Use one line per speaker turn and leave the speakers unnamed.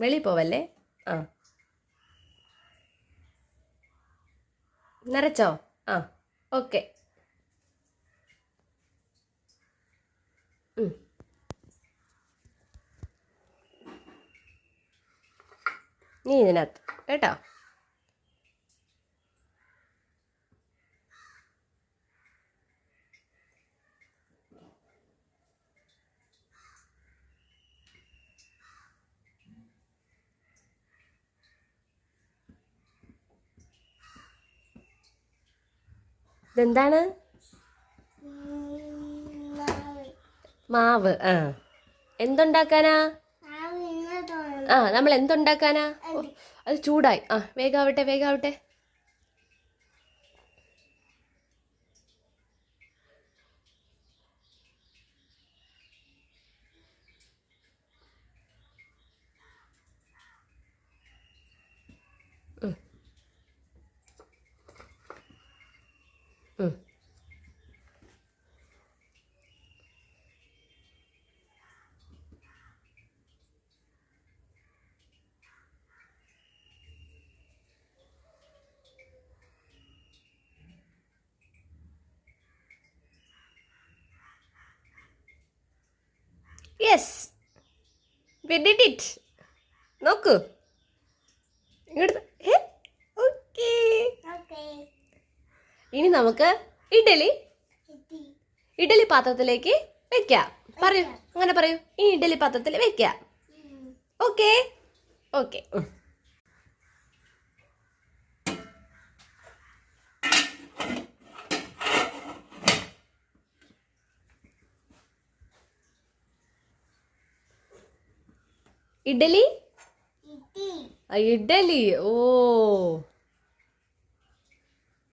വെളിയിൽ പോവല്ലേ? ആ. നിറച്ചോ? ആ ഓക്കെ. നീ ഇതിനകത്ത് കേട്ടോ? ഇതെന്താണ്? മാവ്. ആ. എന്തുണ്ടാക്കാനാ? ആ നമ്മൾ എന്തുണ്ടാക്കാനാ? അത് ചൂടായി. ആ വേഗാവട്ടെ വേഗാവട്ടെ. യെസ് വി ഡിഡ് ഇറ്റ് നോക്കൂ. ഇങ്ങോട്ട് ഓക്കേ ഇനി നമുക്ക് ഇഡലി. ഇഡലി പാത്രത്തിലേക്ക് വെക്കാം. പറയൂ. അങ്ങനെ പറയൂ. ഈ ഇഡലി പാത്രത്തിൽ വെക്കാം. ഓക്കെ? ഓക്കെ. ഇഡലി? ഇഡലി. ഓ.